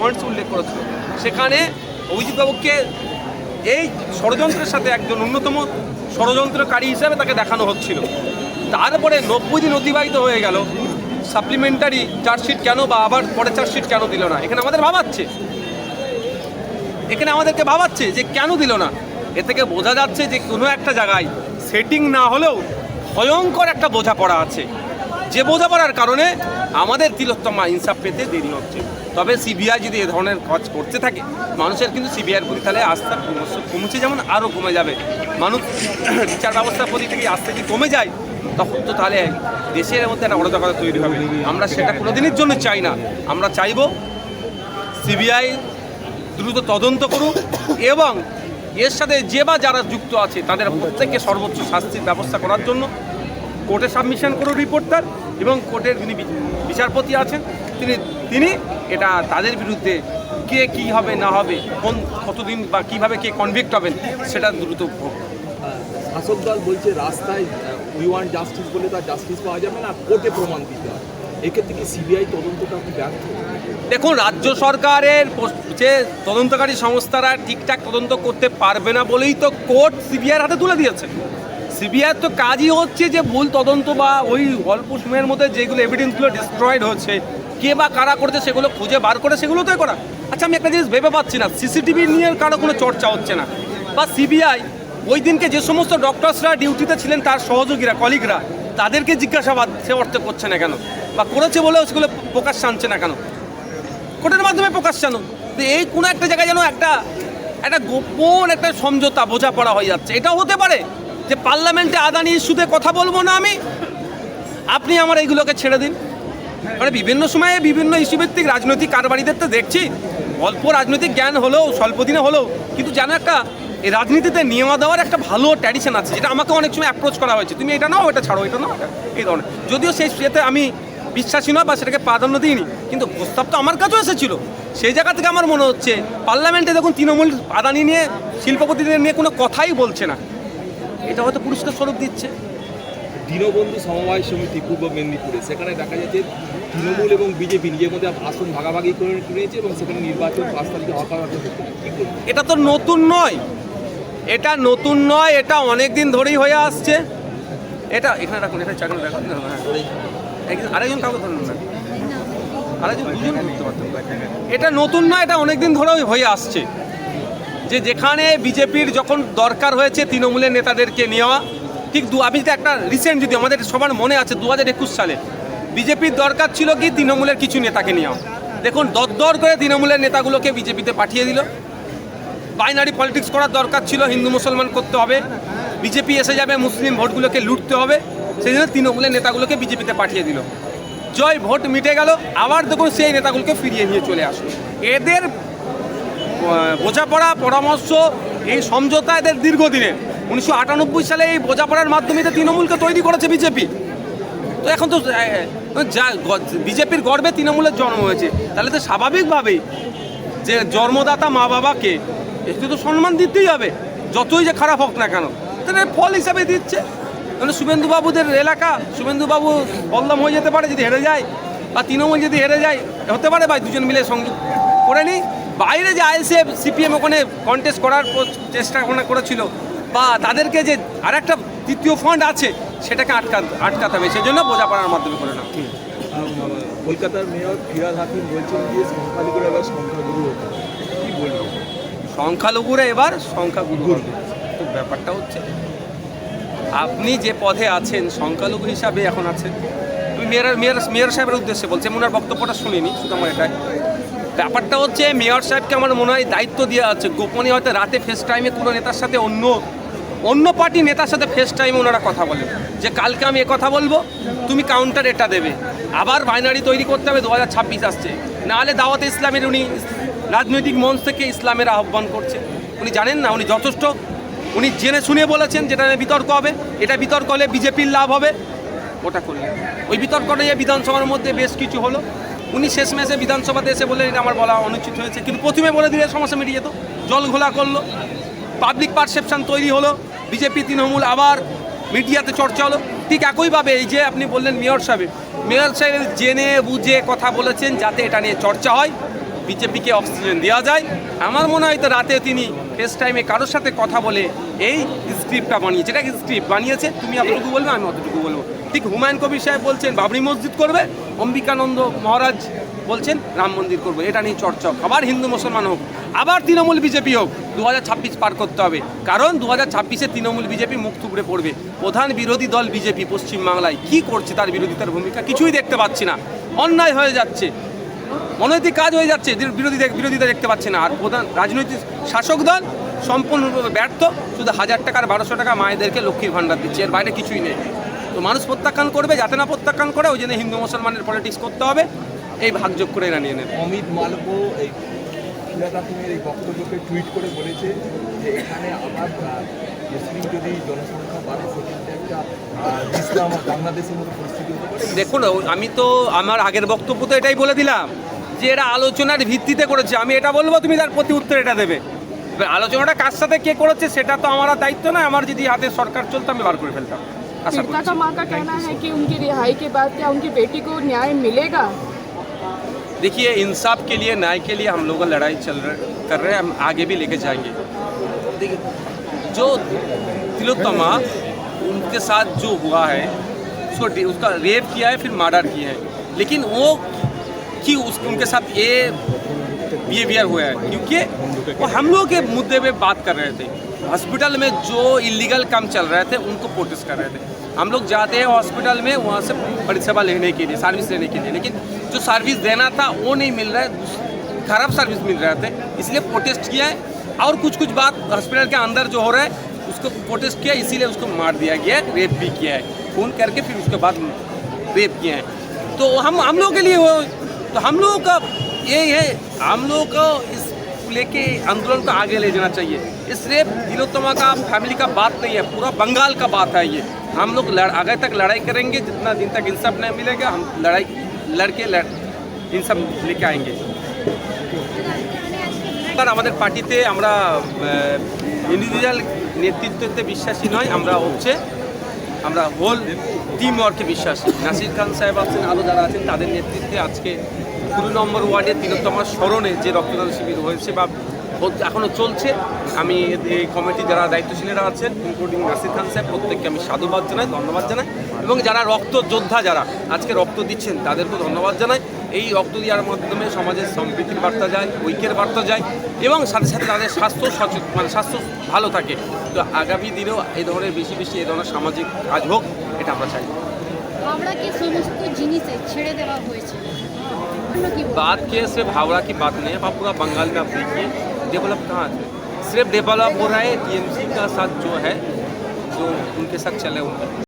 Points উল্লেখ করেছিল। সেখানে অভিজিৎবাবুকে এই ষড়যন্ত্রের সাথে একজন অন্যতম ষড়যন্ত্রকারী হিসাবে তাকে দেখানো হচ্ছিল। তারপরে নব্বই দিন অতিবাহিত হয়ে গেল। সাপ্লিমেন্টারি চার্জশিট কেন বা আবার পরে চার্জশিট কেন দিল না? এখানে আমাদের ভাবাচ্ছে। এখানে আমাদেরকে ভাবাচ্ছে যে কেন দিল না? এ থেকে বোঝা যাচ্ছে যে কোনো একটা জায়গায় সেটিং না হলেও ভয়ঙ্কর একটা বোঝাপড়া আছে। যে বোঝাপড়ার কারণে আমাদের তিলোত্তমা ইনসাফ পেতে দেরি হচ্ছে। তবে সিবিআই যদি এ ধরনের কাজ করতে থাকে, মানুষের কিন্তু সিবিআইয়ের প্রতি তাহলে আস্থা ক্রমশ কমছে যেমন আরও কমে যাবে। মানুষ বিচার ব্যবস্থার প্রতি থেকে আস্থা যদি কমে যায়, তখন তো তাহলে দেশের মধ্যে একটা অরাজকতা তৈরি হবে। আমরা সেটা কোনোদিনের জন্য চাই না। আমরা চাইব সিবিআই দ্রুত তদন্ত করুক এবং এর সাথে যে বা যারা যুক্ত আছে, তাদের প্রত্যেককে সর্বোচ্চ শাস্তির ব্যবস্থা করার জন্য কোর্টে সাবমিশন করুন রিপোর্টটার এবং কোর্টের যিনি বিচারপতি আছেন। তিনি তিনি এটা তাদের বিরুদ্ধে কে কি হবে না হবে কোন কতদিন বা কীভাবে কে কনভিক্ট হবেন সেটা দ্রুত। শাসক দল বলছে রাস্তায় উই ওয়ান্ট জাস্টিস বলে তার জাস্টিস পাওয়া যাবে না কোর্টে প্রমাণ দিতে হবে। এক্ষেত্রে কি সিবিআই তদন্তটা কি ব্যর্থ? দেখুন রাজ্য সরকারের যে তদন্তকারী সংস্থারা ঠিকঠাক তদন্ত করতে পারবে না বলেই তো কোর্ট সিবিআইয়ের হাতে তুলে দিয়েছে। সিবিআইয়ের তো কাজই হচ্ছে যে ভুল তদন্ত বা ওই অল্প সময়ের মধ্যে যেগুলো এভিডেন্সগুলো ডিস্ট্রয়েড হচ্ছে, কে বা কারা করেছে সেগুলো খুঁজে বার করে সেগুলো তো করা। আচ্ছা আমি একটা জিনিস ভেবে পাচ্ছি না সিসিটিভি নিয়ে কারও কোনো চর্চা হচ্ছে না। বা সিবিআই ওই দিনকে যে সমস্ত ডক্টরসরা ডিউটিতে ছিলেন তার সহযোগীরা কলিগরা তাদেরকে জিজ্ঞাসাবাদ সে অর্থে করছে না কেন? বা করেছে বলেও সেগুলো প্রকাশ আনছে না কেন? কোর্টের মাধ্যমে প্রকাশ জানো তো এই কোনো একটা জায়গায় যেন একটা একটা গোপন একটা সমঝোতা বোঝাপড়া হয়ে যাচ্ছে। এটাও হতে পারে? যে পার্লামেন্টে আদানি ইস্যুতে কথা বলব না আমি, আপনি আমার এইগুলোকে ছেড়ে দিন। মানে বিভিন্ন সময়ে বিভিন্ন ইস্যুভিত্তিক রাজনৈতিক কারবারিদের তো দেখছি, অল্প রাজনৈতিক জ্ঞান হলেও, স্বল্প দিনে হলেও, কিন্তু যেন একটা এই রাজনীতিতে নিয়মা দেওয়ার একটা ভালো ট্র্যাডিশন আছে, যেটা আমাকে অনেক সময় অ্যাপ্রোচ করা হয়েছে। তুমি এটা নাও, এটা ছাড়ো, এটা নাও এই ধরনের। যদিও সেই সেতে আমি বিশ্বাসী নয় বা সেটাকে প্রাধান্য দিইনি, কিন্তু প্রস্তাব তো আমার কাছেও এসেছিল। সেই জায়গা থেকে আমার মনে হচ্ছে, পার্লামেন্টে দেখুন তৃণমূল আদানি নিয়ে শিল্পপতিদের নিয়ে কোনো কথাই বলছে না। এটা হয়তো পুরস্কার স্বরূপ দিচ্ছে। দীনবন্ধু সমবায় সমিতি পূর্ব মেদিনীপুরে সেখানে দেখা যাচ্ছে তৃণমূল এবং বিজেপি নিজের মধ্যে আসন ভাগাভাগি করে নিয়েছে এবং সেখানে নির্বাচন পাঁচ তারিখে হচ্ছে এটা তো নতুন নয়। এটা নতুন নয় এটা অনেক দিন ধরেই হয়ে আসছে। এটা এখানে রাখুন এটা চাকরি রাখুন হ্যাঁ। আরেকজন কাউকে ধরুন না। আরেকজন দুজন। এটা নতুন নয় এটা অনেক দিন ধরেই হয়ে আসছে। যে যেখানে বিজেপির যখন দরকার হয়েছে তৃণমূলের নেতাদেরকে নেওয়া, ঠিক দু, আমি যদি একটা রিসেন্ট যদি আমাদের সবার মনে আছে দু হাজার একুশ সালে, বিজেপির দরকার ছিল কি তৃণমূলের কিছু নেতাকে নেওয়া। দেখুন, দরদর করে তৃণমূলের নেতাগুলোকে বিজেপিতে পাঠিয়ে দিল। বাইনারি পলিটিক্স করার দরকার ছিল, হিন্দু মুসলমান করতে হবে। বিজেপি এসে যাবে, মুসলিম ভোটগুলোকে লুটতে হবে। সেই জন্য তৃণমূলের নেতাগুলোকে বিজেপিতে পাঠিয়ে দিল। জয় ভোট মিটে গেল, আবার দেখুন সেই নেতাগুলোকে ফিরিয়ে নিয়ে চলে আসলো। এদের বোঝাপড়া পরামর্শ এই সমঝোতা এদের দীর্ঘদিনের। উনিশশো আটানব্বই সালে এই বোঝাপড়ার মাধ্যমে তৃণমূলকে তৈরি করেছে বিজেপি। তো এখন তো যা বিজেপির গর্বে তৃণমূলের জন্ম হয়েছে। তাহলে তো স্বাভাবিকভাবেই যে জন্মদাতা মা বাবাকে একটু তো সম্মান দিতেই হবে। যতই যে খারাপ হোক না কেন, তাহলে ফল হিসাবে দিচ্ছে। মানে শুভেন্দুবাবুদের এলাকা, শুভেন্দুবাবু বললাম হয়ে যেতে পারে যদি হেরে যায়, বা তৃণমূল যদি হেরে যায়, হতে পারে ভাই, দুজন মিলে সংযোগ করে নিই। বাইরে যে আইএসএফ সিপিএম ওখানে কন্টেস্ট করার চেষ্টা ওখানে করেছিল বা তাদেরকে যে আরেকটা তৃতীয় ফান্ড আছে সেটাকে আটকা আটকাতে হবে সেজন্য বোঝাপড়ার মাধ্যমে করে না কলকাতার মেয়র ফিরাদ হাকিম বলছেন যে সংখ্যালঘুরা এবার সংখ্যাগুরু কি বলব? সংখ্যালঘুরা এবার সংখ্যাগুরু তো ব্যাপারটা হচ্ছে আপনি যে পদে আছেন সংখ্যালঘু হিসাবে এখন আছেন। আমি মেয়র মেয়র মেয়র সাহেবের উদ্দেশ্যে বলছি ওনার বক্তব্যটা শুনিনি শুধু আমার এটাই। ব্যাপারটা হচ্ছে মেয়র সাহেবকে আমার মনে হয় দায়িত্ব দেওয়া আছে। গোপনে হয়তো রাতে ফেস টাইমে কোনো নেতার সাথে অন্য অন্য পার্টি নেতার সাথে ফেস টাইমে ওনারা কথা বলেন। যে কালকে আমি কথা বলব, তুমি কাউন্টার এটা দেবে। আবার বাইনারি তৈরি করতে হবে, দু হাজার ছাব্বিশ আসছে। নাহলে দাওয়াতে ইসলামের উনি রাজনৈতিক মঞ্চ থেকে ইসলামের আহ্বান করছে। উনি জানেন না, উনি যথেষ্ট। উনি জেনে শুনে বলেছেন যেটা বিতর্ক হবে। এটা বিতর্ক হলে বিজেপির লাভ হবে। ওটা করলেন। ওই বিতর্ক নিয়ে বিধানসভার মধ্যে বেশ কিছু হলো। উনি শেষ মেসে বিধানসভাতে এসে বলে এটা আমার বলা অনুচিত হয়েছে। কিন্তু প্রথমে বলে দিলে সমস্যা মিটিয়ে যেত। জল ঘোলা করল। পাবলিক পারসেপশন তৈরি হলো। বিজেপি তৃণমূল আবার মিডিয়াতে চর্চা হলো। ঠিক একইভাবে এই যে আপনি বললেন মেয়র সাহেব মেয়র সাহেব জেনে বুঝে কথা বলেছেন যাতে এটা নিয়ে চর্চা হয়। বিজেপিকে অক্সিজেন দেওয়া যায়। আমার মনে হয় তো রাতে তিনি ফেস টাইমে কারোর সাথে কথা বলে এই স্ক্রিপ্টটা বানিয়েছে। এটা স্ক্রিপ্ট বানিয়েছে? তুমি অতটুকু বলবে, আমি অতটুকু বলব। ঠিক হুমায়ুন কবির সাহেব বলছেন, বাবরি মসজিদ করবে, অম্বিকানন্দ মহারাজ বলছেন, রাম মন্দির করব। এটা নিয়ে চর্চা আবার হিন্দু মুসলমান হোক, আবার তৃণমূল বিজেপি হোক দু হাজার ছাব্বিশ পার করতে হবে। কারণ দু হাজার ছাব্বিশে তৃণমূল বিজেপি মুখ থুবড়ে পড়বে। প্রধান বিরোধী দল বিজেপি পশ্চিমবাংলায় কি করছে, তার বিরোধিতার ভূমিকা কিছুই দেখতে পাচ্ছি না। অন্যায় হয়ে যাচ্ছে। অনৈতিক কাজ হয়ে যাচ্ছে বিরোধী বিরোধিতা দেখতে পাচ্ছে না। আর প্রধান রাজনৈতিক শাসক দল সম্পূর্ণরূপে ব্যর্থ। শুধু হাজার টাকার বারোশো টাকা মায়েদেরকে লক্ষ্মীর ভাণ্ডার দিচ্ছে। এর বাইরে কিছুই নেই। তো মানুষ প্রত্যাখ্যান করবে যাতে না প্রত্যাখ্যান করে ওই জন্য হিন্দু মুসলমানের পলিটিক্স করতে হবে। এই ভাগযোগ করে এরা নিয়ে নেবে। অমিত মালব এই এই বক্তব্যকে টুইট করে বলেছে যে এখানে আবার মুসলিম যদি জনসংখ্যা বাড়ে সেক্ষেত্রে একটা ইসলাম বাংলাদেশের মতো পরিস্থিতি হতে পারে। দেখুন আমি তো আমার আগের বক্তব্য তো এটাই বলে দিলাম যে এরা আলোচনার ভিত্তিতে করেছে। আমি এটা বলব তুমি তার প্রতি উত্তর এটা দেবে। আলোচনাটা কার সাথে কে করেছে সেটা তো আমার দায়িত্ব না আমার যদি হাতে সরকার চলতো আমি বার করে ফেলতাম। पीड़िता का माँ का कहना है कि उनकी रिहाई के बाद क्या उनकी बेटी को न्याय मिलेगा? देखिए इंसाफ के लिए न्याय के लिए हम लोग लड़ाई चल रहे कर रहे हैं। हम आगे भी लेके जाएँगे। देखिए जो तिलोत्तमा उनके साथ जो हुआ है उसको उसका रेप किया है फिर मर्डर किया है। लेकिन वो कि उस उनके साथ ये बिहेवियर हुआ है। क्योंकि वो हम लोग के मुद्दे पे बात कर रहे थे। हॉस्पिटल में जो इलीगल काम चल रहे थे, उनको प्रोटेस्ट कर रहे थे। हम लोग जाते हैं हॉस्पिटल में, वहाँ से परिसेवा लेने के लिए सर्विस लेने के लिए। लेकिन जो सर्विस देना था, वो नहीं मिल रहा है। खराब सर्विस मिल रहे थे इसलिए प्रोटेस्ट किया है। और कुछ कुछ बात हॉस्पिटल के अंदर जो हो रहा है, उसको प्रोटेस्ट किया, इसीलिए उसको मार दिया गया है रेप भी किया है। फ़ोन करके फिर उसके बाद रेप किए हैं। तो हम हम लोग के लिए वो तो हम लोगों का यही है, हम लोगों को इस लेके आंदोलन को आगे ले जाना चाहिए इस रेप तिलोत्तमा का फैमिली का बात नहीं है पूरा बंगाल का बात है ये हम लोग लड़ आगे तक लड़ाई करेंगे जितना दिन तक इंसाफ नहीं मिलेगा हम लड़ाई लड़के लड़ इंसाफ लेके आएंगे আর আমাদের পার্টিতে আমরা ইন্ডিভিজুয়াল নেতৃত্বতে বিশ্বাসী নয় আমরা হচ্ছে আমরা হোল টিম ওয়ার্কে বিশ্বাসী নাসির খান সাহেব আছেন আরও যারা আছেন তাদের নেতৃত্বে আজকে কুড়ি নম্বর ওয়ার্ডে তিলোত্তমার স্মরণে যে রক্তদান শিবির হয়েছে বা হচ্ছে- এখনও চলছে, আমি এই কমিটি যারা দায়িত্বশীলেরা আছেন ইনক্লুডিং নাসির খান সাহেব প্রত্যেককে আমি সাধুবাদ জানাই, ধন্যবাদ জানাই, এবং যারা রক্ত যোদ্ধা যারা আজকে রক্ত দিচ্ছেন, তাদেরকেও ধন্যবাদ জানাই। এই রক্ত দেওয়ার মাধ্যমে সমাজের সম্প্রীতির বার্তা যায়, ঐক্যের বার্তা যায়, এবং সাথে সাথে তাদের স্বাস্থ্য সচেতন মানে স্বাস্থ্য ভালো থাকে। তো আগামী দিনেও এই ধরনের বেশি বেশি এই ধরনের সামাজিক কাজ হোক, এটা আমরা চাই। হাওড়াকে সমস্ত জিনিসে ছেড়ে দেওয়া হয়েছে? কি? बात किए, सिर्फ़ हावड़ा की बात नहीं है, आप पूरा बंगाल में आप देखिए, डेवलप कहाँ थे? सिर्फ़ डेवलप हो रहा है टीएमसी का साथ जो है, जो उनके साथ चले हुए